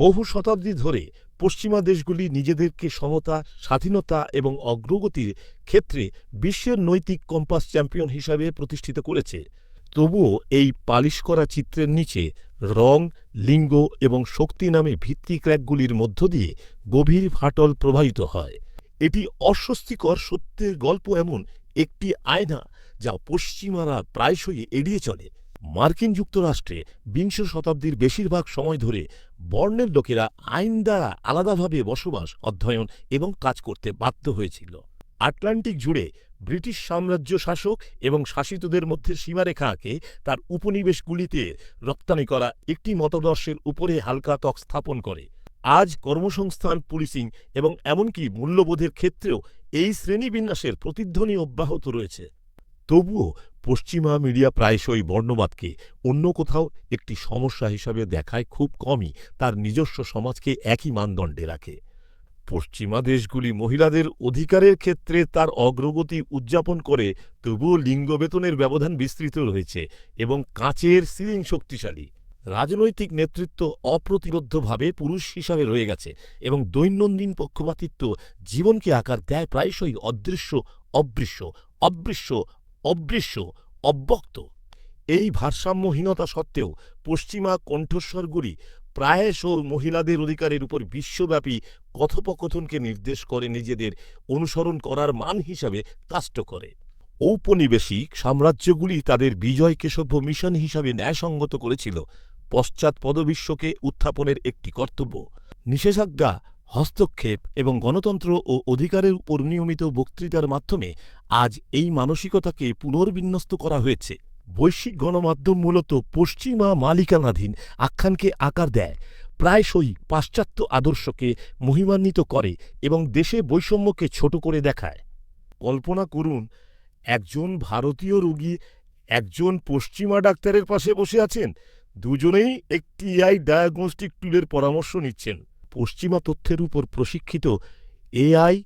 বহু শতাব্দী ধরে পশ্চিমা দেশগুলি নিজেদেরকে সমতা, স্বাধীনতা এবং অগ্রগতির ক্ষেত্রে বিশ্বের নৈতিক কম্পাস চ্যাম্পিয়ন হিসাবে প্রতিষ্ঠিত করেছে। তবুও এই পালিশ করা চিত্রের নিচে রং, লিঙ্গ এবং শক্তি নামে ভিত্তিক্র্যাকগুলির মধ্য দিয়ে গভীর ফাটল প্রবাহিত হয়। এটি অস্বস্তিকর সত্যের গল্প এমন একটি আয়না যা পশ্চিমারা প্রায়শই এড়িয়ে চলে। মার্কিন যুক্তরাষ্ট্রে বিংশ শতাব্দীর বেশিরভাগ সময় ধরে বর্ণের লোকেরা আইন দ্বারা আলাদাভাবে বসবাস, অধ্যয়ন এবং কাজ করতে বাধ্য হয়েছিল। আটলান্টিক জুড়ে ব্রিটিশ সাম্রাজ্য শাসক এবং শাসিতদের মধ্যে সীমারেখা আঁকে তার উপনিবেশগুলিতে রপ্তানি করা একটি মতাদর্শের উপরে হালকা ত্বক স্থাপন করে। আজ কর্মসংস্থান পুলিশিং এবং এমনকি মূল্যবোধের ক্ষেত্রেও এই শ্রেণীবিন্যাসের প্রতিধ্বনি অব্যাহত রয়েছে। তবুও পশ্চিমা মিডিয়া প্রায়শই বর্ণবাদকে অন্য কোথাও একটি সমস্যা হিসাবে দেখায় খুব কমই, তার নিজস্ব সমাজকে একই মানদণ্ডে রাখে। পশ্চিমা দেশগুলি মহিলাদের অধিকারের ক্ষেত্রে তার অগ্রগতি উদযাপন করে, তবুও লিঙ্গ বেতনের ব্যবধান বিস্তৃত রয়েছে এবং কাঁচের সিলিং শক্তিশালী। রাজনৈতিক নেতৃত্ব অপ্রতিরোধ্যভাবে পুরুষ হিসাবে রয়ে গেছে এবং দৈনন্দিন পক্ষপাতিত্ব জীবনকে আকার দেয় প্রায়শই অদৃশ্য, অবৃশ্য অবৃশ্য অবৃশ্য অব্যক্ত। এই ভারসাম্যহীনতা সত্ত্বেও পশ্চিমা কণ্ঠস্বরগুলি প্রায়শ মহিলাদের অধিকারের উপর বিশ্বব্যাপী কথোপকথনকে নির্দেশ করে নিজেদের অনুসরণ করার মান হিসাবে কাষ্ট করে। ঔপনিবেশিক সাম্রাজ্যগুলি তাদের বিজয় সভ্য মিশন হিসাবে ন্যায়সঙ্গত করেছিল পশ্চাৎ পদবিশ্বকে উত্থাপনের একটি কর্তব্য। নিষেধাজ্ঞা হস্তক্ষেপ এবং গণতন্ত্র ও অধিকারের উপর নিয়মিত বক্তৃতার মাধ্যমে আজ এই মানসিকতাকে পুনর্বিন্যস্ত করা হয়েছে। বৈশ্বিক গণমাধ্যম মূলত পশ্চিমা মালিকানাধীন আখ্যানকে আকার দেয়, প্রায়শই পাশ্চাত্য আদর্শকে মহিমান্বিত করে এবং দেশে বৈষম্যকে ছোট করে দেখায়। কল্পনা করুন, একজন ভারতীয় রোগী একজন পশ্চিমা ডাক্তারের পাশে বসে আছেন, দুজনেই একটি এআই ডায়াগনস্টিক টুলের পরামর্শ নিচ্ছেন। পশ্চিমা তথ্যের উপর প্রশিক্ষিত এআই,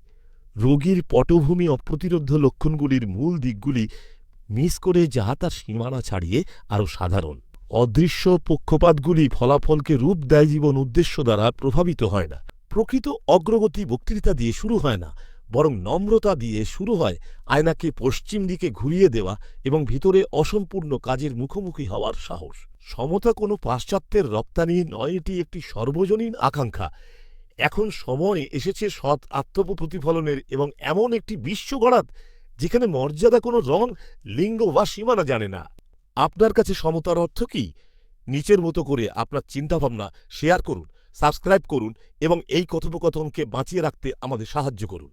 রোগীর পটভূমি অপ্রতিরোধ লক্ষণগুলির মূল দিকগুলি মিস করে যাহা তার সীমানা ছাড়িয়ে আরও সাধারণ। অদৃশ্য পক্ষপাতগুলি ফলাফলকে রূপ দেয় জীবন উদ্দেশ্য দ্বারা প্রভাবিত হয় না। প্রকৃত অগ্রগতি বক্তৃতা দিয়ে শুরু হয় না, বরং নম্রতা দিয়ে শুরু হয় আয়নাকে পশ্চিম দিকে ঘুরিয়ে দেওয়া এবং ভিতরে অসম্পূর্ণ কাজের মুখোমুখি হওয়ার সাহস। সমতা কোনও পাশ্চাত্যের রপ্তানি নয়, এটি একটি সর্বজনীন আকাঙ্ক্ষা। এখন সময় এসেছে সৎ আত্মপ্রতিফলনের এবং এমন একটি বিশ্ব গড়াত, যেখানে মর্যাদা কোনও রং, লিঙ্গ বা সীমানা জানে না। আপনার কাছে সমতার অর্থ কি? নিচের মতো করে আপনার চিন্তাভাবনা শেয়ার করুন, সাবস্ক্রাইব করুন এবং এই কথোপকথনকে বাঁচিয়ে রাখতে আমাদের সাহায্য করুন।